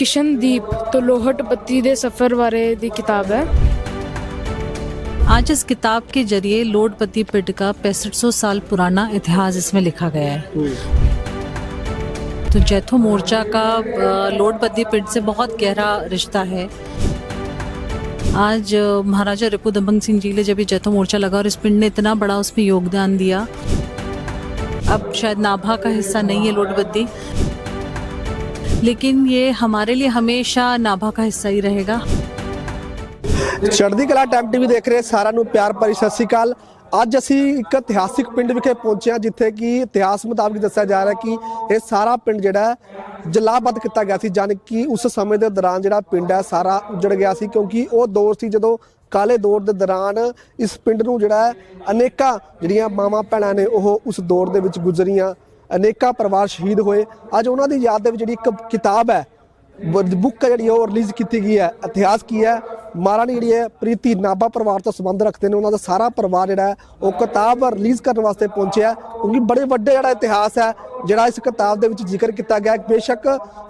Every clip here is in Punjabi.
ਕਿਸ਼ਨਦੀਪ ਤੋਂ ਲੋਹਟ ਬੱਤੀ ਦੇ ਸਫ਼ਰ ਬਾਰੇ ਦੀ ਕਿਤਾਬ ਹੈ आज इस किताब के जरिए लोटपति पिंड का 6500 साल पुराना इतिहास इसमें लिखा गया है तो जैथो मोर्चा का अ, लोटपति पिंड से बहुत गहरा रिश्ता है आज अ, महाराजा रिपु दमन सिंह जी ने जब ये जैथो मोर्चा लगा और इस पिंड ने इतना बड़ा उसमें योगदान दिया अब शायद नाभा का हिस्सा नहीं है लोटबद्दी लेकिन ये हमारे लिए हमेशा नाभा का हिस्सा ही रहेगा ਚੜ੍ਹਦੀ ਕਲਾ ਟਾਈਮ ਟੀਵੀ ਦੇਖ ਰਹੇ ਸਾਰਿਆਂ ਨੂੰ ਪਿਆਰ ਭਰੀ ਸਤਿ ਸ਼੍ਰੀ ਅਕਾਲ ਅੱਜ ਅਸੀਂ ਇੱਕ ਇਤਿਹਾਸਿਕ ਪਿੰਡ ਵਿਖੇ ਪਹੁੰਚੇ ਹਾਂ ਜਿੱਥੇ ਕਿ ਇਤਿਹਾਸ ਮੁਤਾਬਕ ਦੱਸਿਆ ਜਾ ਰਿਹਾ ਕਿ ਇਹ ਸਾਰਾ ਪਿੰਡ ਜਿਹੜਾ ਹੈ, ਜਲਾਬੱਧ ਕੀਤਾ ਗਿਆ ਸੀ ਜਾਣੀ ਕਿ ਉਸ ਸਮੇਂ ਦੇ ਦੌਰਾਨ ਜਿਹੜਾ ਪਿੰਡ ਹੈ ਸਾਰਾ ਉਜੜ ਗਿਆ ਸੀ ਕਿਉਂਕਿ ਉਹ ਦੌਰ ਸੀ ਜਦੋਂ ਕਾਲੇ ਦੌਰ ਦੇ ਦੌਰਾਨ ਇਸ ਪਿੰਡ ਨੂੰ ਜਿਹੜਾ ਹੈ ਅਨੇਕਾਂ ਜਿਹੜੀਆਂ ਮਾਵਾਂ ਭੈਣਾਂ ਨੇ ਉਹ ਉਸ ਦੌਰ ਦੇ ਵਿੱਚ ਗੁਜ਼ਰੀਆਂ ਅਨੇਕਾਂ ਪਰਿਵਾਰ ਸ਼ਹੀਦ ਹੋਏ। ਅੱਜ ਉਹਨਾਂ ਦੀ ਯਾਦ ਦੇ ਵਿੱਚ ਜਿਹੜੀ ਇੱਕ ਕਿਤਾਬ ਹੈ ਬੁੱਕ ਜਿਹੜੀ ਉਹ ਰਿਲੀਜ਼ ਕੀਤੀ ਗਈ ਹੈ, ਇਤਿਹਾਸ ਕੀ ਹੈ। ਮਹਾਰਾਣੀ ਜਿਹੜੀ ਹੈ, ਪ੍ਰੀਤੀ ਨਾਭਾ ਪਰਿਵਾਰ ਤੋਂ ਸੰਬੰਧ ਰੱਖਦੇ ਨੇ। ਉਹਨਾਂ ਦਾ ਸਾਰਾ ਪਰਿਵਾਰ ਜਿਹੜਾ ਉਹ ਕਿਤਾਬ ਰਿਲੀਜ਼ ਕਰਨ ਵਾਸਤੇ ਪਹੁੰਚਿਆ ਕਿਉਂਕਿ ਬੜੇ ਵੱਡੇ ਜਿਹੜਾ ਇਤਿਹਾਸ ਹੈ ਜਿਹੜਾ ਇਸ ਕਿਤਾਬ ਦੇ ਵਿੱਚ ਜ਼ਿਕਰ ਕੀਤਾ ਗਿਆ ਬੇਸ਼ੱਕ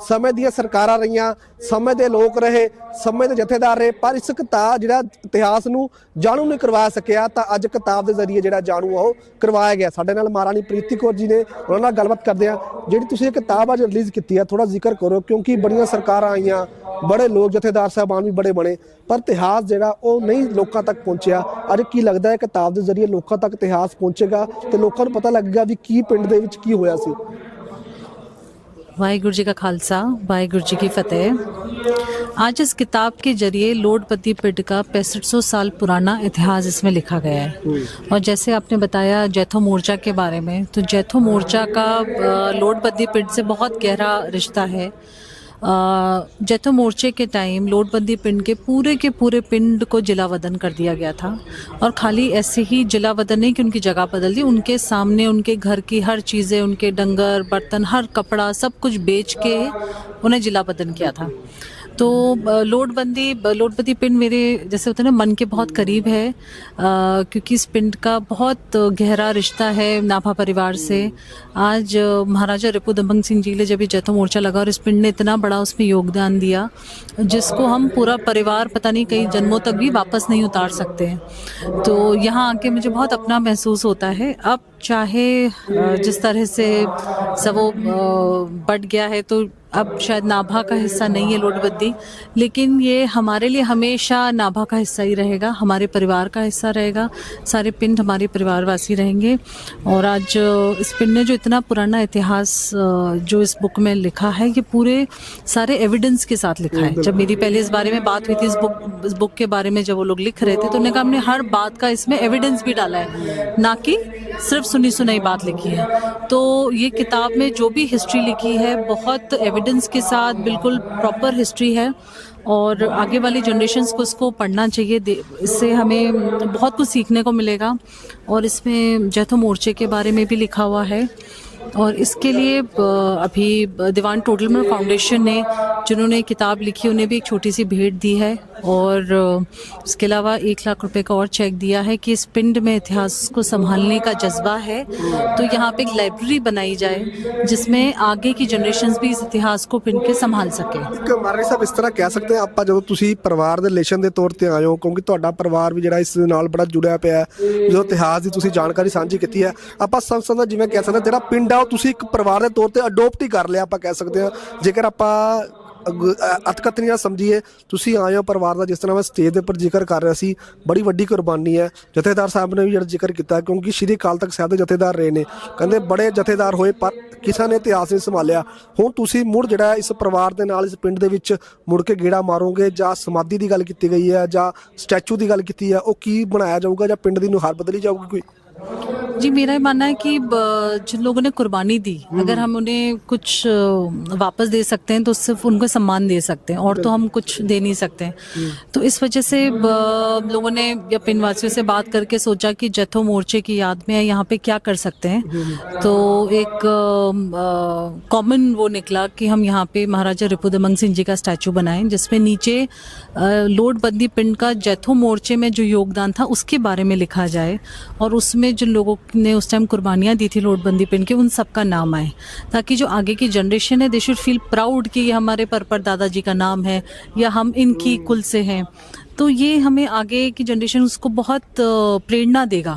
ਸਮੇਂ ਦੀਆਂ ਸਰਕਾਰਾਂ ਰਹੀਆਂ, ਸਮੇਂ ਦੇ ਲੋਕ ਰਹੇ, ਸਮੇਂ ਦੇ ਜਥੇਦਾਰ ਰਹੇ, ਪਰ ਇਸ ਕਿਤਾਬ ਜਿਹੜਾ ਇਤਿਹਾਸ ਨੂੰ ਜਾਣੂ ਨਹੀਂ ਕਰਵਾ ਸਕਿਆ, ਤਾਂ ਅੱਜ ਕਿਤਾਬ ਦੇ ਜ਼ਰੀਏ ਜਿਹੜਾ ਜਾਣੂ ਆ ਉਹ ਕਰਵਾਇਆ ਗਿਆ। ਸਾਡੇ ਨਾਲ ਮਹਾਰਾਣੀ ਪ੍ਰੀਤੀ ਕੌਰ ਜੀ ਨੇ ਉਹਨਾਂ ਨਾਲ ਗੱਲਬਾਤ ਕਰਦੇ ਆ ਜਿਹੜੀ ਤੁਸੀਂ ਇਹ ਕਿਤਾਬ ਅੱਜ ਰਿਲੀਜ਼ ਕੀਤੀ ਹੈ ਥੋੜਾ ਜ਼ਿਕਰ ਕਰੋ, ਕਿਉਂਕਿ ਬੜੀਆਂ ਸਰਕਾਰਾਂ ਆਈਆਂ, ਬੜੇ ਲੋਕ ਜਥੇਦਾਰ ਸਾਹਿਬਾਨ ਵੀ ਬੜੇ ਬਣੇ, ਪਰ ਇਤਿਹਾਸ ਜਿਹੜਾ ਉਹ ਨਹੀਂ ਲੋਕਾਂ ਤੱਕ ਪਹੁੰਚਿਆ। ਅੱਜ ਕੀ ਲੱਗਦਾ ਹੈ ਕਿਤਾਬ ਦੇ ਜ਼ਰੀਏ ਲੋਕਾਂ ਤੱਕ ਇਤਿਹਾਸ ਪਹੁੰਚੇਗਾ ਤੇ ਲੋਕਾਂ ਨੂੰ ਪਤਾ ਲੱਗੇਗਾ ਵੀ ਕੀ ਪਿੰਡ ਦੇ ਵਿੱਚ ਕੀ ਹੋਇਆ ਸੀ। वाहिगुरु जी का खालसा, वाहेगुरु जी की फतेह। आज इस किताब के ज़रिए लोडपति पिंड का पैंसठ सौ साल पुराना इतिहास इसमें लिखा गया है। और जैसे आपने बताया जैथो मोर्चा के बारे में तो जैथो मोर्चा का लोडपति पिट से बहुत गहरा रिश्ता है। जैथो मोर्चे के टाइम लोटबंदी पिंड के पूरे के पूरे पिंड को जिला वदन कर दिया गया था और खाली ऐसे ही जिला वदन नहीं कि उनकी जगह बदल दी, उनके सामने, उनके घर की हर चीज़ें, उनके डंगर, बर्तन, हर कपड़ा, सब कुछ बेच के उन्हें जिला वदन किया था। तो लोटबंदी लोटबंदी पिंड मेरे, जैसे होता है ना, मन के बहुत करीब है क्योंकि इस पिंड का बहुत गहरा रिश्ता है नाभा परिवार से। आज महाराजा रिपु दमन सिंह जी ने जब ये जैतो मोर्चा लगा और इस पिंड ने इतना बड़ा उसमें योगदान दिया, जिसको हम पूरा परिवार पता नहीं कई जन्मों तक भी वापस नहीं उतार सकते। हैं तो यहाँ आके मुझे बहुत अपना महसूस होता है। अब चाहे जिस तरह से सब वो बढ़ गया है तो अब शायद नाभा का हिस्सा नहीं है लोटबद्दी लेकिन ये हमारे लिए हमेशा नाभा का हिस्सा ही रहेगा, हमारे परिवार का हिस्सा रहेगा, सारे पिंड हमारे परिवारवासी रहेंगे। और आज इस पिंड ने जो इतना पुराना इतिहास जो इस बुक में लिखा है, ये पूरे सारे एविडेंस के साथ लिखा है। जब मेरी पहले इस बारे में बात हुई थी, इस बुक इस बुक के बारे में जब वो लोग लिख रहे थे तो उन्होंने कहा, हमने हर बात का इसमें एविडेंस भी डाला है। ना कि सिर्फ़ सुनी सुनाई बात लिखी है। तो ये किताब में जो भी हिस्ट्री लिखी है, बहुत एविडेंस के साथ बिल्कुल प्रॉपर हिस्ट्री है और आगे वाली जनरेशन को इसको पढ़ना चाहिए। इससे हमें बहुत कुछ सीखने को मिलेगा और इसमें जैथो मोर्चे के बारे में भी लिखा हुआ है। और इसके लिए अभी दीवान टोटलमर फाउंडेशन ने जिन्होंने किताब लिखी उन्हें भी एक छोटी सी भेंट दी है और अ, इसके अलावा एक लाख रुपए का और चेक दिया है कि इस पिंड में इतिहास को संभालने का जज्बा है तो यहाँ पे एक लाइब्रेरी बनाई जाए जिसमें आगे की जनरेशन्स भी इस इतिहास को पिंड के संभाल सके ਇੱਕ ਮਹਾਰਾਣੀ ਸਾਹਿਬ ਇਸ ਤਰ੍ਹਾਂ ਕਹਿ ਸਕਦੇ ਹਾਂ ਆਪਾਂ ਜਦੋਂ ਤੁਸੀਂ ਪਰਿਵਾਰ ਦੇ ਰਿਲੇਸ਼ਨ ਦੇ ਤੌਰ ਤੇ ਆਏ ਹੋ ਕਿਉਂਕਿ ਤੁਹਾਡਾ ਪਰਿਵਾਰ ਵੀ ਜਿਹੜਾ ਇਸ ਦੇ ਨਾਲ ਬੜਾ ਜੁੜਿਆ ਪਿਆ ਹੈ ਜਦੋਂ ਇਤਿਹਾਸ ਦੀ ਤੁਸੀਂ ਜਾਣਕਾਰੀ ਸਾਂਝੀ ਕੀਤੀ ਹੈ ਆਪਾਂ ਸਭ ਸੰਦਾ ਜਿਵੇਂ ਕਹਿ ਸਕਦੇ ਹਾਂ, ਜਿਹੜਾ ਪਿੰਡ ਆ ਉਹ ਤੁਸੀਂ ਇੱਕ ਪਰਿਵਾਰ ਦੇ ਤੌਰ ਤੇ ਅਡਾਪਟ ਹੀ ਕਰ ਲਿਆ ਆਪਾਂ ਕਹਿ ਸਕਦੇ ਹਾਂ ਜੇਕਰ ਆਪਾਂ ਅਤਕਤਨੀਆਂ ਸਮਝੀਏ ਤੁਸੀਂ ਆਏ ਹੋ ਪਰਿਵਾਰ ਦਾ, ਜਿਸ ਤਰ੍ਹਾਂ ਮੈਂ ਸਟੇਜ ਦੇ ਉੱਪਰ ਜ਼ਿਕਰ ਕਰ ਰਿਹਾ ਸੀ, ਬੜੀ ਵੱਡੀ ਕੁਰਬਾਨੀ ਹੈ ਜਥੇਦਾਰ ਸਾਹਿਬ ਨੇ ਵੀ ਜਿਹੜਾ ਜ਼ਿਕਰ ਕੀਤਾ, ਕਿਉਂਕਿ ਸ਼੍ਰੀ ਅਕਾਲ ਤਖਤ ਸਾਹਿਬ ਦੇ ਜਥੇਦਾਰ ਰਹੇ ਨੇ। ਕਹਿੰਦੇ ਬੜੇ ਜਥੇਦਾਰ ਹੋਏ, ਪਰ ਕਿਸੇ ਨੇ ਇਤਿਹਾਸ ਨਹੀਂ ਸੰਭਾਲਿਆ। ਹੁਣ ਤੁਸੀਂ ਮੁੜ ਜਿਹੜਾ ਇਸ ਪਰਿਵਾਰ ਦੇ ਨਾਲ, ਇਸ ਪਿੰਡ ਦੇ ਵਿੱਚ ਮੁੜ ਕੇ ਗੇੜਾ ਮਾਰੋਗੇ, ਜਾਂ ਸਮਾਧੀ ਦੀ ਗੱਲ ਕੀਤੀ ਗਈ ਹੈ, ਜਾਂ ਸਟੈਚੂ ਦੀ ਗੱਲ ਕੀਤੀ ਹੈ, ਉਹ ਕੀ ਬਣਾਇਆ ਜਾਊਗਾ, ਜਾਂ ਪਿੰਡ ਦੀ ਨੁਹਾਰ ਬਦਲੀ ਜਾਊਗੀ ਕੋਈ? जी मेरा ये मानना है कि जिन लोगों ने कुर्बानी दी अगर हम उन्हें कुछ वापस दे सकते हैं तो सिर्फ़ उनको सम्मान दे सकते हैं और तो हम कुछ दे नहीं सकते हैं। तो इस वजह से लोगों ने या पिनवासियों से बात करके सोचा कि जथो मोर्चे की याद में यहाँ पे क्या कर सकते हैं। तो एक कॉमन वो निकला कि हम यहाँ पे महाराजा रिपुदमन सिंह जी का स्टैचू बनाएँ जिसमें नीचे लोटबंदी पिंड का जैथो मोर्चे में जो योगदान था उसके बारे में लिखा जाए और उसमें में जिन लोगों ने उस टाइम कुर्बानियाँ दी थी नोटबंदी पे, इनके उन सबका नाम आए। ताकि जो आगे की जनरेशन है दे शुड फील प्राउड कि ये हमारे पर पर दादाजी का नाम है, या हम इनकी कुल से हैं। तो ये हमें आगे की जनरेशन उसको बहुत अ, प्रेरणा देगा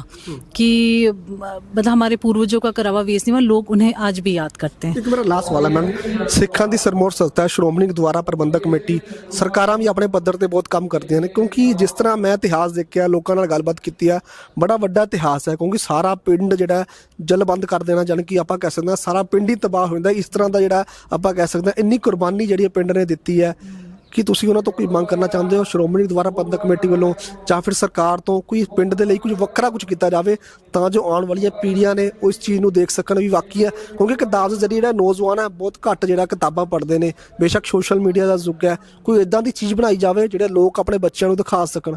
कि अ, मतलब हमारे पूर्वजों का करावा वेस्ट नहीं हुआ लोग उन्हें आज भी याद करते हैं ਇੱਕ ਮੇਰਾ ਲਾਸਟ ਸਵਾਲ ਹੈ ਮੈਮ ਸਿੱਖਾਂ ਦੀ ਸਰਮੋਰ ਸੰਸਥਾ ਹੈ, ਸ਼੍ਰੋਮਣੀ ਗੁਰਦੁਆਰਾ ਪ੍ਰਬੰਧਕ ਕਮੇਟੀ ਸਰਕਾਰਾਂ ਵੀ ਆਪਣੇ ਪੱਧਰ ਤੇ ਬਹੁਤ ਕੰਮ ਕਰਦੀਆਂ ਨੇ ਕਿਉਂਕਿ ਜਿਸ ਤਰ੍ਹਾਂ ਮੈਂ ਇਤਿਹਾਸ ਦੇਖਿਆ ਲੋਕਾਂ ਨਾਲ ਗੱਲਬਾਤ ਕੀਤੀ ਆ ਬੜਾ ਵੱਡਾ ਇਤਿਹਾਸ ਹੈ ਕਿਉਂਕਿ ਸਾਰਾ ਪਿੰਡ ਜਿਹੜਾ ਹੈ, ਜਲਬੰਦ ਕਰ ਦੇਣਾ ਜਾਣੀ ਕਿ ਆਪਾਂ ਕਹਿ ਸਕਦੇ ਹਾਂ ਸਾਰਾ ਪਿੰਡ ਹੀ ਤਬਾਹ ਹੋ ਜਾਂਦਾ ਇਸ ਤਰ੍ਹਾਂ ਦਾ ਜਿਹੜਾ ਆਪਾਂ ਕਹਿ ਸਕਦੇ ਹਾਂ ਇੰਨੀ ਕੁਰਬਾਨੀ ਜਿਹੜੀ ਇਹ ਪਿੰਡ ਨੇ ਦਿੱਤੀ ਹੈ ਕੀ ਤੁਸੀਂ ਉਹਨਾਂ ਤੋਂ ਕੋਈ ਮੰਗ ਕਰਨਾ ਚਾਹੁੰਦੇ ਹੋ? ਸ਼੍ਰੋਮਣੀ ਗੁਰਦੁਆਰਾ ਪ੍ਰਬੰਧਕ ਕਮੇਟੀ ਵੱਲੋਂ ਜਾਂ ਫਿਰ ਸਰਕਾਰ ਤੋਂ ਕੋਈ ਪਿੰਡ ਦੇ ਲਈ ਕੁਝ ਵੱਖਰਾ ਕੁਝ ਕੀਤਾ ਜਾਵੇ ਤਾਂ ਜੋ ਆਉਣ ਵਾਲੀਆਂ ਪੀੜ੍ਹੀਆਂ ਨੇ ਉਸ ਚੀਜ਼ ਨੂੰ ਦੇਖ ਸਕਣ ਵੀ ਵਾਕਈ ਹੈ? ਕਿਉਂਕਿ ਕਿਤਾਬ ਦੇ ਜ਼ਰੀਏ ਜਿਹੜਾ ਨੌਜਵਾਨ ਹੈ, ਬਹੁਤ ਘੱਟ ਜਿਹੜਾ ਕਿਤਾਬਾਂ ਪੜ੍ਹਦੇ ਨੇ। ਬੇਸ਼ੱਕ ਸੋਸ਼ਲ ਮੀਡੀਆ ਦਾ ਯੁੱਗ ਹੈ। ਕੋਈ ਇਦਾਂ ਦੀ ਚੀਜ਼ ਬਣਾਈ ਜਾਵੇ ਜਿਹੜੇ ਲੋਕ ਆਪਣੇ ਬੱਚਿਆਂ ਨੂੰ ਦਿਖਾ ਸਕਣ।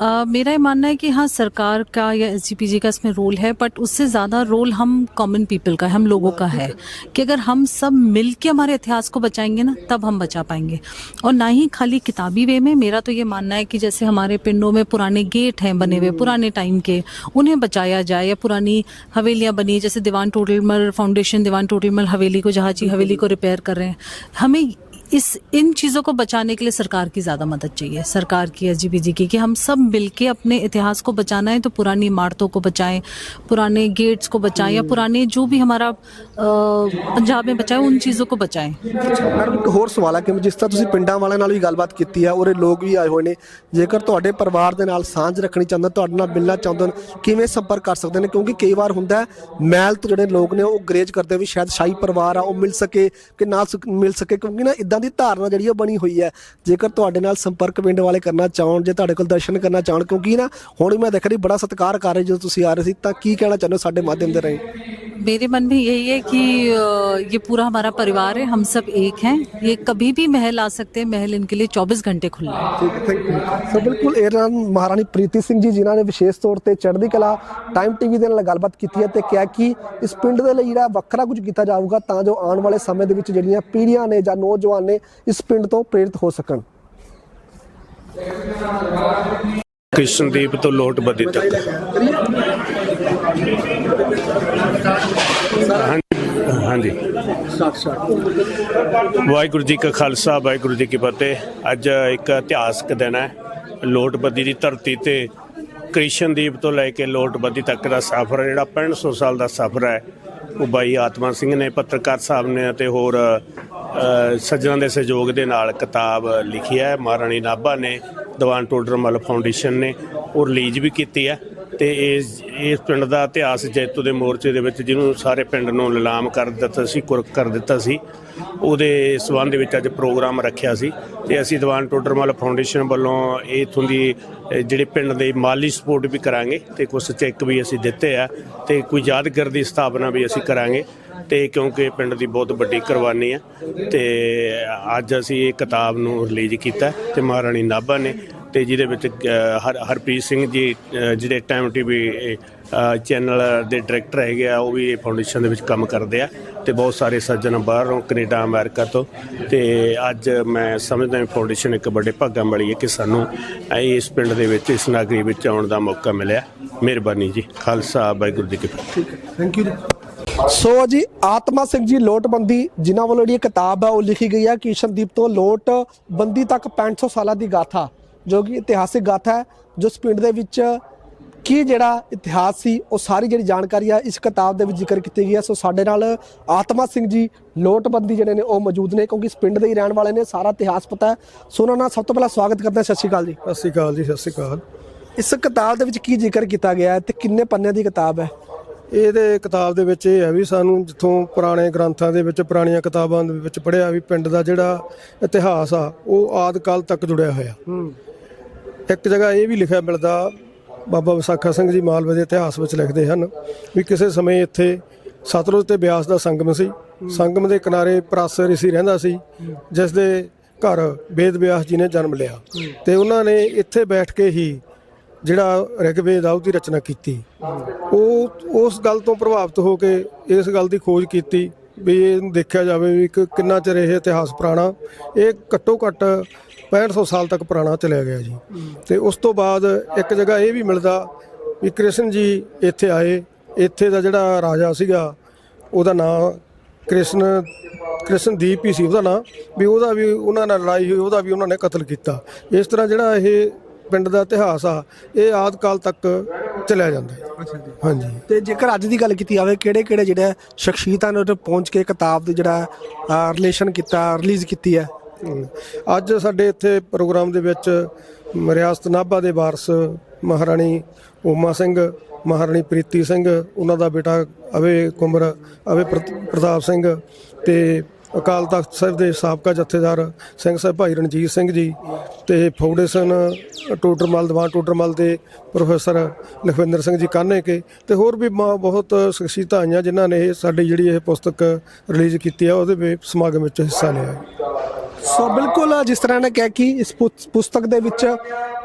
अ, मेरा ये मानना है कि हाँ सरकार का या एस का इसमें रोल है बट उससे ज़्यादा रोल हम कॉमन पीपल का है हम लोगों का है। कि अगर हम सब मिल के हमारे इतिहास को बचाएँगे ना तब हम बचा पाएँगे। और ना ही खाली किताबी वे में मेरा तो ये मानना है कि जैसे हमारे पिंडों में पुराने गेट हैं बने हुए पुराने टाइम के उन्हें बचाया जाए या पुरानी हवेलियाँ बनी जैसे दीवान टोटलमल फाउंडेशन दीवान टोटलमल हवेली को जहाजी हवेली को रिपेयर कर रहे हैं। हमें इस इन चीज़ों को बचाने के लिए सरकार की ज़्यादा मदद चाहिए सरकार की एस की कि हम सब मिलके अपने इतिहास को बचाना है तो पुरानी इमारतों को बचाएं पुराने गेट्स को बचाएं या पुराने जो भी हमारा अ, पंजाब में बचाए उन चीज़ों को बचाएं ਮੈਡਮ ਇੱਕ ਹੋਰ ਸਵਾਲ ਹੈ ਕਿ ਜਿਸ ਤਰ੍ਹਾਂ ਤੁਸੀਂ ਪਿੰਡਾਂ ਵਾਲਿਆਂ ਨਾਲ ਵੀ ਗੱਲਬਾਤ ਕੀਤੀ ਹੈ ਔਰ ਇਹ ਲੋਕ ਵੀ ਆਏ ਹੋਏ ਨੇ ਜੇਕਰ ਤੁਹਾਡੇ ਪਰਿਵਾਰ ਦੇ ਨਾਲ ਸਾਂਝ ਰੱਖਣੀ ਚਾਹੁੰਦੇ ਤੁਹਾਡੇ ਨਾਲ ਮਿਲਣਾ ਚਾਹੁੰਦੇ ਨੇ ਕਿਵੇਂ ਸੰਪਰਕ ਕਰ ਸਕਦੇ ਨੇ ਕਿਉਂਕਿ ਕਈ ਵਾਰ ਹੁੰਦਾ ਹੈ, ਮੈਲ ਤੋਂ ਜਿਹੜੇ ਲੋਕ ਨੇ ਉਹ ਗਰੇਜ ਕਰਦੇ ਵੀ ਸ਼ਾਇਦ ਸ਼ਾਹੀ ਪਰਿਵਾਰ ਆ ਉਹ ਮਿਲ ਸਕੇ ਕਿ ਨਾ ਸਕ- ਮਿਲ ਸਕੇ ਕਿਉਂਕਿ ਨਾ ਇਦਾਂ ਦੀ ਧਾਰਨਾ ਜਿਹੜੀ ਉਹ ਬਣੀ ਹੋਈ ਹੈ ਜੇਕਰ ਤੁਹਾਡੇ ਨਾਲ ਸੰਪਰਕ ਪਿੰਡ ਵਾਲੇ ਕਰਨਾ ਚਾਹਣ, ਜੇ ਤੁਹਾਡੇ ਕੋਲ ਦਰਸ਼ਨ ਕਰਨਾ ਚਾਹਣ, ਕਿਉਂਕਿ ਨਾ ਹੁਣ ਵੀ ਮੈਂ ਦੇਖ ਰਹੀ ਬੜਾ ਸਤਿਕਾਰ ਕਰ ਰਹੇ ਜਦੋਂ ਤੁਸੀਂ ਆ ਰਹੇ ਸੀ, ਤਾਂ ਕੀ ਕਹਿਣਾ ਚਾਹੁੰਦੇ ਹੋ ਸਾਡੇ ਮਾਧਿਅਮ ਦੇ ਰਾਹੀਂ? मेरे मन में यही है कि अ, ये पूरा हमारा परिवार है हम सब एक हैं ये कभी भी महल आ सकते हैं महल इनके लिए 24 घंटे खुला है ਠੀਕ ਹੈ ਥੈਂਕ ਯੂ ਸੋ ਬਿਲਕੁਲ ਇਹ ਨਾਲ ਮਹਾਰਾਣੀ ਪ੍ਰੀਤੀ ਸਿੰਘ ਜੀ ਜਿਨ੍ਹਾਂ ਨੇ ਵਿਸ਼ੇਸ਼ ਤੌਰ ਤੇ ਚੜ੍ਹਦੀ ਕਲਾ ਟਾਈਮ ਟੀਵੀ ਦੇ ਨਾਲ ਗੱਲਬਾਤ ਕੀਤੀ ਹੈ ਤੇ ਕਿਹਾ ਕਿ ਇਸ ਪਿੰਡ ਦੇ ਲਈ ਜਿਹੜਾ ਵੱਖਰਾ ਕੁਝ ਕੀਤਾ ਜਾਊਗਾ ਤਾਂ ਜੋ ਆਉਣ ਵਾਲੇ ਸਮੇਂ ਦੇ ਵਿੱਚ ਜਿਹੜੀਆਂ ਪੀੜ੍ਹੀਆਂ ਨੇ ਜਾਂ ਨੌਜਵਾਨ ਨੇ ਇਸ ਪਿੰਡ ਤੋਂ ਪ੍ਰੇਰਿਤ ਹੋ ਸਕਣ ਕ੍ਰਿਸ਼ਨਦੀਪ ਤੋਂ ਲੋਟਬੱਦੀ ਤੱਕ ਹਾਂਜੀ। ਹਾਂਜੀ। ਵਾਹਿਗੁਰੂ ਜੀ ਕਾ ਖਾਲਸਾ, ਵਾਹਿਗੁਰੂ ਜੀ ਕੀ ਫਤਿਹ। ਅੱਜ ਇੱਕ ਇਤਿਹਾਸਕ ਦਿਨ ਹੈ। ਲੋਟਬੱਦੀ ਦੀ ਧਰਤੀ ਤੇ ਕ੍ਰਿਸ਼ਨਦੀਪ ਤੋਂ ਲੈ ਕੇ ਲੋਟਬੱਦੀ ਤੱਕ ਦਾ ਸਫ਼ਰ, ਜਿਹੜਾ 6500 ਸਾਲ ਦਾ ਸਫ਼ਰ ਹੈ, ਉਹ ਬਾਈ ਆਤਮਾ ਸਿੰਘ ਨੇ, ਪੱਤਰਕਾਰ ਸਾਹਿਬ ਨੇ ਅਤੇ ਹੋਰ ਸੱਜਣਾਂ ਦੇ ਸਹਿਯੋਗ ਦੇ ਨਾਲ ਕਿਤਾਬ ਲਿਖੀ ਹੈ। ਮਹਾਰਾਣੀ ਨਾਭਾ ਨੇ, ਦੀਵਾਨ ਟੋਡਰਮਲ ਫਾਊਂਡੇਸ਼ਨ ਨੇ ਉਹ ਰਿਲੀਜ਼ ਵੀ ਕੀਤੀ ਹੈ। ਤੇ ਇਸ ਇਸ ਪਿੰਡ ਦਾ ਇਤਿਹਾਸ ਜੈਤੋ ਦੇ ਮੋਰਚੇ ਦੇ ਵਿੱਚ ਜਿਹਨੂੰ ਸਾਰੇ ਪਿੰਡ ਨੂੰ ਨਿਲਾਮ ਕਰ ਦਿੱਤਾ ਸੀ, ਕੁਰਕ ਕਰ ਦਿੱਤਾ ਸੀ, ਉਹਦੇ ਸਬੰਧ ਵਿੱਚ ਅੱਜ ਪ੍ਰੋਗਰਾਮ ਰੱਖਿਆ ਸੀ ਤੇ ਅਸੀਂ ਦੀਵਾਨ ਟੋਡਰਮਲ ਫਾਊਂਡੇਸ਼ਨ ਵੱਲੋਂ ਇਹ ਇਥੋਂ ਦੀ ਜਿਹੜੇ ਪਿੰਡ ਦੇ ਮਾਲੀ ਸਪੋਰਟ ਵੀ ਕਰਾਂਗੇ ਤੇ ਕੁਝ ਚੈੱਕ ਵੀ ਅਸੀਂ ਦਿੱਤੇ ਆ ਤੇ ਕੋਈ ਯਾਦਗਾਰ ਦੀ ਸਥਾਪਨਾ ਵੀ ਅਸੀਂ ਕਰਾਂਗੇ ਤੇ ਕਿਉਂਕਿ ਪਿੰਡ ਦੀ ਬਹੁਤ ਵੱਡੀ ਕੁਰਬਾਨੀ ਆ ਤੇ ਅੱਜ ਅਸੀਂ ਇਹ ਕਿਤਾਬ ਨੂੰ ਰਿਲੀਜ਼ ਕੀਤਾ ਤੇ ਮਹਾਰਾਣੀ ਨਾਭਾ ਨੇ ਤੇ ਜਿਹਦੇ ਵਿੱਚ ਹਰ ਹਰਪ੍ਰੀਤ ਸਿੰਘ ਜੀ ਜਿਹੜੇ ਟਾਈਮ ਟੀਵੀ ਚੈਨਲ ਦੇ ਡਾਇਰੈਕਟਰ ਹੈਗੇ ਆ ਉਹ ਵੀ ਇਹ ਫਾਊਂਡੇਸ਼ਨ ਦੇ ਵਿੱਚ ਕੰਮ ਕਰਦੇ ਆ ਤੇ ਬਹੁਤ ਸਾਰੇ ਸੱਜਣ ਬਾਹਰੋਂ ਕੈਨੇਡਾ ਅਮਰੀਕਾ ਤੋਂ ਤੇ ਅੱਜ ਮੈਂ ਸਮਝਦਾ ਹਾਂ ਫਾਊਂਡੇਸ਼ਨ ਇੱਕ ਵੱਡੇ ਭਾਗਾਂ ਵਾਲੀ ਹੈ ਕਿ ਸਾਨੂੰ ਇਸ ਪਿੰਡ ਦੇ ਵਿੱਚ ਇਸ ਨਗਰੀ ਵਿੱਚ ਆਉਣ ਦਾ ਮੌਕਾ ਮਿਲਿਆ। ਮਿਹਰਬਾਨੀ ਜੀ। ਖਾਲਸਾ ਵਾਹਿਗੁਰੂ ਜੀ ਕੀ ਫਤਿਹ। ਥੈਂਕ ਯੂ ਸੋ ਜੀ ਆਤਮਾ ਸਿੰਘ ਜੀ ਲੋਟਬੰਦੀ ਜਿਨ੍ਹਾਂ ਵੱਲੋਂ ਜਿਹੜੀ ਇਹ ਕਿਤਾਬ ਹੈ ਉਹ ਲਿਖੀ ਗਈ ਹੈ ਕਿਸ਼ਨਦੀਪ ਤੋਂ ਲੋਟਬੰਦੀ ਤੱਕ 6500 ਸਾਲਾਂ ਦੀ ਗਾਥਾ ਜੋ ਕਿ ਇਤਿਹਾਸਿਕ ਗਾਥਾ ਹੈ ਜੋ ਇਸ ਪਿੰਡ ਦੇ ਵਿੱਚ ਕੀ ਜਿਹੜਾ ਇਤਿਹਾਸ ਸੀ ਉਹ ਸਾਰੀ ਜਿਹੜੀ ਜਾਣਕਾਰੀ ਆ ਇਸ ਕਿਤਾਬ ਦੇ ਵਿੱਚ ਜ਼ਿਕਰ ਕੀਤੀ ਗਈ ਹੈ। ਸੋ ਸਾਡੇ ਨਾਲ ਆਤਮਾ ਸਿੰਘ ਜੀ ਲੋਟਬੰਦੀ ਜਿਹੜੇ ਨੇ ਉਹ ਮੌਜੂਦ ਨੇ ਕਿਉਂਕਿ ਇਸ ਪਿੰਡ ਦੇ ਹੀ ਰਹਿਣ ਵਾਲੇ ਨੇ ਸਾਰਾ ਇਤਿਹਾਸ ਪਤਾ ਹੈ। ਸੋ ਉਹਨਾਂ ਨਾਲ ਸਭ ਤੋਂ ਪਹਿਲਾਂ ਸਵਾਗਤ ਕਰਦੇ ਹਾਂ। ਸਤਿ ਸ਼੍ਰੀ ਅਕਾਲ ਜੀ। ਸਤਿ ਸ਼੍ਰੀ ਅਕਾਲ ਜੀ ਸਤਿ ਸ਼੍ਰੀ ਅਕਾਲ। ਇਸ ਕਿਤਾਬ ਦੇ ਵਿੱਚ ਕੀ ਜ਼ਿਕਰ ਕੀਤਾ ਗਿਆ ਹੈ ਤੇ ਕਿੰਨੇ ਪੰਨਿਆਂ ਦੀ ਕਿਤਾਬ ਹੈ? ਇਹਦੇ ਕਿਤਾਬ ਦੇ ਵਿੱਚ ਇਹ ਹੈ ਵੀ ਸਾਨੂੰ ਜਿੱਥੋਂ ਪੁਰਾਣੇ ਗ੍ਰੰਥਾਂ ਦੇ ਵਿੱਚ ਪੁਰਾਣੀਆਂ ਕਿਤਾਬਾਂ ਦੇ ਵਿੱਚ ਪੜ੍ਹਿਆ ਵੀ ਪਿੰਡ ਦਾ ਜਿਹੜਾ ਇਤਿਹਾਸ ਆ ਉਹ ਆਦ ਕਾਲ ਤੱਕ ਜੁੜਿਆ ਹੋਇਆ। ਇੱਕ ਜਗ੍ਹਾ ਇਹ ਵੀ ਲਿਖਿਆ ਮਿਲਦਾ, ਬਾਬਾ ਵਿਸਾਖਾ ਸਿੰਘ ਜੀ ਮਾਲਵੇ ਦੇ ਇਤਿਹਾਸ ਵਿੱਚ ਲਿਖਦੇ ਹਨ ਵੀ ਕਿਸੇ ਸਮੇਂ ਇੱਥੇ ਸਤਲੁਜ ਤੇ ਬਿਆਸ ਦਾ ਸੰਗਮ ਸੀ। ਸੰਗਮ ਦੇ ਕਿਨਾਰੇ ਪ੍ਰਾਸ ਰਿਸ਼ੀ ਰਹਿੰਦਾ ਸੀ, ਜਿਸ ਦੇ ਘਰ ਵੇਦ ਵਿਆਸ ਜੀ ਨੇ ਜਨਮ ਲਿਆ। ਤੇ ਉਹਨਾਂ ਨੇ ਇੱਥੇ ਬੈਠ ਕੇ ਹੀ ਜਿਹੜਾ ਰਿਗਵੇਦ ਆ ਉਹਦੀ ਰਚਨਾ ਕੀਤੀ। ਉਹ, ਉਸ ਗੱਲ ਤੋਂ ਪ੍ਰਭਾਵਿਤ ਹੋ ਕੇ ਇਸ ਗੱਲ ਦੀ ਖੋਜ ਕੀਤੀ ਵੀ ਇਹ ਦੇਖਿਆ ਜਾਵੇ ਵੀ ਕਿ ਕਿੰਨਾ ਚਿਰ ਇਹ ਇਤਿਹਾਸ ਪੁਰਾਣਾ। ਇਹ ਘੱਟੋ ਘੱਟ 6500 ਸਾਲ ਤੱਕ ਪੁਰਾਣਾ ਚਲਿਆ ਗਿਆ ਜੀ। ਤੇ ਉਸ ਤੋਂ ਬਾਅਦ ਇੱਕ ਜਗ੍ਹਾ ਇਹ ਵੀ ਮਿਲਦਾ ਵੀ ਕ੍ਰਿਸ਼ਨ ਜੀ ਇੱਥੇ ਆਏ। ਇੱਥੇ ਦਾ ਜਿਹੜਾ ਰਾਜਾ ਸੀਗਾ ਉਹਦਾ ਨਾਮ ਕ੍ਰਿਸ਼ਨ ਕ੍ਰਿਸ਼ਨਦੀਪ ਹੀ ਸੀ ਉਹਦਾ ਨਾਮ ਵੀ ਉਹਦਾ ਵੀ ਉਹਨਾਂ ਨਾਲ ਲੜਾਈ ਹੋਈ ਉਹਦਾ ਵੀ ਉਹਨਾਂ ਨੇ ਕਤਲ ਕੀਤਾ। ਇਸ ਤਰ੍ਹਾਂ ਜਿਹੜਾ ਇਹ ਪਿੰਡ ਦਾ ਇਤਿਹਾਸ ਆ ਇਹ ਆਦਿ ਕਾਲ ਤੱਕ ਚੱਲਿਆ ਜਾਂਦਾ ਹੈ। ਹਾਂਜੀ। ਤੇ ਜੇਕਰ ਅੱਜ ਦੀ ਗੱਲ ਕੀਤੀ ਜਾਵੇ ਕਿਹੜੇ ਕਿਹੜੇ ਜਿਹੜੇ ਸ਼ਖਸੀਅਤਾਂ ਨੇ ਉੱਥੇ ਪਹੁੰਚ ਕੇ ਕਿਤਾਬ ਦੀ ਜਿਹੜਾ ਰਿਲੇਸ਼ਨ ਕੀਤਾ ਰਿਲੀਜ਼ ਕੀਤੀ ਹੈ? ਅੱਜ ਸਾਡੇ ਇੱਥੇ ਪ੍ਰੋਗਰਾਮ ਦੇ ਵਿੱਚ ਰਿਆਸਤ ਨਾਭਾ ਦੇ ਵਾਰਸ ਮਹਾਰਾਣੀ ਓਮਾ ਸਿੰਘ, ਮਹਾਰਾਣੀ ਪ੍ਰੀਤੀ ਸਿੰਘ, ਉਹਨਾਂ ਦਾ ਬੇਟਾ ਅਵੇ ਕੁੰਬਰ ਅਵੇ ਪ੍ਰਤਾਪ ਸਿੰਘ ਤੇ ਅਕਾਲ ਤਖਤ ਸਾਹਿਬ ਦੇ ਸਾਬਕਾ ਜਥੇਦਾਰ ਸਿੰਘ ਸਾਹਿਬ ਭਾਈ ਰਣਜੀਤ ਸਿੰਘ ਜੀ ਤੇ ਫਾਊਂਡੇਸ਼ਨ ਟੋਡਰਮਲ, ਦੀਵਾਨ ਟੋਡਰਮਲ ਦੇ ਪ੍ਰੋਫੈਸਰ ਲਖਵਿੰਦਰ ਸਿੰਘ ਜੀ ਕਾਨੇਕੇ ਤੇ ਹੋਰ ਵੀ ਮ- ਬਹੁਤ ਸ਼ਖਸੀਅਤਾਂ ਆਈਆਂ ਜਿਨ੍ਹਾਂ ਨੇ ਸਾਡੀ ਜਿਹੜੀ ਇਹ ਪੁਸਤਕ ਰਿਲੀਜ਼ ਕੀਤੀ ਆ, ਉਹਦੇ ਵਿੱਚ ਸਮਾਗਮ ਵਿੱਚ ਹਿੱਸਾ ਲਿਆ ਸੋ ਬਿਲਕੁਲ ਜਿਸ ਤਰ੍ਹਾਂ ਨੇ ਕਿਹਾ ਕਿ ਇਸ ਪੁਸ- ਪੁਸਤਕ ਦੇ ਵਿੱਚ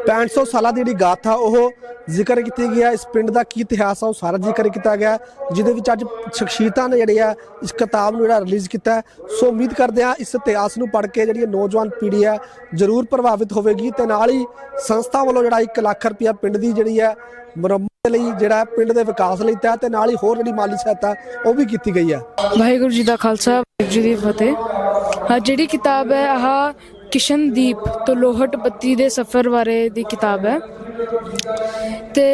6500 ਸਾਲਾਂ ਦੀ ਜਿਹੜੀ ਗਾਥਾ, ਉਹ ਜ਼ਿਕਰ ਕੀਤੀ ਗਿਆ ਇਸ ਪਿੰਡ ਦਾ ਕੀ ਇਤਿਹਾਸ ਆ, ਉਹ ਸਾਰਾ ਜ਼ਿਕਰ ਕੀਤਾ ਗਿਆ ਜਿਹਦੇ ਵਿੱਚ ਅੱਜ ਸ਼ਖਸੀਅਤਾਂ ਨੇ ਜਿਹੜੇ ਆ, ਇਸ ਕਿਤਾਬ ਨੂੰ ਜਿਹੜਾ ਰਿਲੀਜ਼ ਕੀਤਾ ਸੋ ਉਮੀਦ ਕਰਦੇ ਆ ਇਸ ਇਤਿਹਾਸ ਨੂੰ ਪੜ੍ਹ ਕੇ ਜਿਹੜੀ ਨੌਜਵਾਨ ਪੀੜ੍ਹੀ ਹੈ, ਜ਼ਰੂਰ ਪ੍ਰਭਾਵਿਤ ਹੋਵੇਗੀ ਤੇ ਨਾਲ ਹੀ ਸੰਸਥਾ ਵੱਲੋਂ ਜਿਹੜਾ 1 ਲੱਖ ਰੁਪਇਆ ਪਿੰਡ ਦੀ ਜਿਹੜੀ ਹੈ, ਮੁਰੰਮਤ ਲਈ ਜਿਹੜਾ ਪਿੰਡ ਦੇ ਵਿਕਾਸ ਲਈ ਤਾਂ ਤੇ ਨਾਲ ਹੀ ਹੋਰ ਜਿਹੜੀ ਮਾਲੀ ਸਹਾਇਤਾ, ਉਹ ਵੀ ਕੀਤੀ ਗਈ ਹੈ। ਵਾਹਿਗੁਰੂ ਜੀ ਦਾ ਖਾਲਸਾ, ਵਾਹਿਗੁਰੂ ਜੀ ਦੀ ਫਤਿਹ। ਹਾਂ, ਜਿਹੜੀ ਕਿਤਾਬ ਹੈ, ਆਹ ਕਿਸ਼ਨਦੀਪ ਤੋਂ ਲੋਹਟ ਬੱਤੀ ਦੇ ਸਫ਼ਰ ਬਾਰੇ ਦੀ ਕਿਤਾਬ ਹੈ। ਤੇ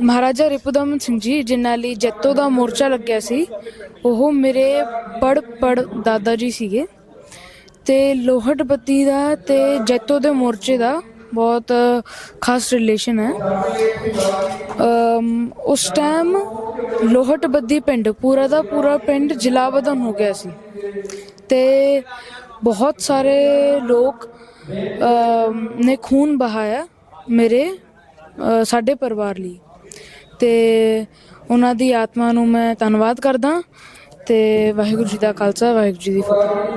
ਮਹਾਰਾਜਾ ਰਿਪੁਦਮਨ ਸਿੰਘ ਜੀ, ਜਿਨ੍ਹਾਂ ਲਈ ਜੈਤੋ ਦਾ ਮੋਰਚਾ ਲੱਗਿਆ ਸੀ, ਉਹ ਮੇਰੇ ਪੜ ਪੜ ਦਾਦਾ ਜੀ ਸੀਗੇ। ਤੇ ਲੋਹਟ ਬੱਤੀ ਦਾ ਤੇ ਜੈਤੋ ਦੇ ਮੋਰਚੇ ਦਾ ਬਹੁਤ ਖਾਸ ਰਿਲੇਸ਼ਨ ਹੈ। ਉਸ ਟਾਈਮ ਲੋਹਟਬੱਦੀ ਪਿੰਡ, ਪੂਰਾ ਦਾ ਪੂਰਾ ਪਿੰਡ ਜਲਾਵਤਨ ਹੋ ਗਿਆ ਸੀ। ਤੇ ਬਹੁਤ ਸਾਰੇ ਲੋਕ ਨੇ ਖੂਨ ਬਹਾਇਆ ਮੇਰੇ ਸਾਡੇ ਪਰਿਵਾਰ ਲਈ। ਤੇ ਉਹਨਾਂ ਦੀ ਆਤਮਾ ਨੂੰ ਮੈਂ ਧੰਨਵਾਦ ਕਰਦਾ ਤੇ ਵਾਹਿਗੁਰੂ ਜੀ ਦਾ ਖਾਲਸਾ, ਵਾਹਿਗੁਰੂ ਜੀ ਦੀ ਫਤਿਹ।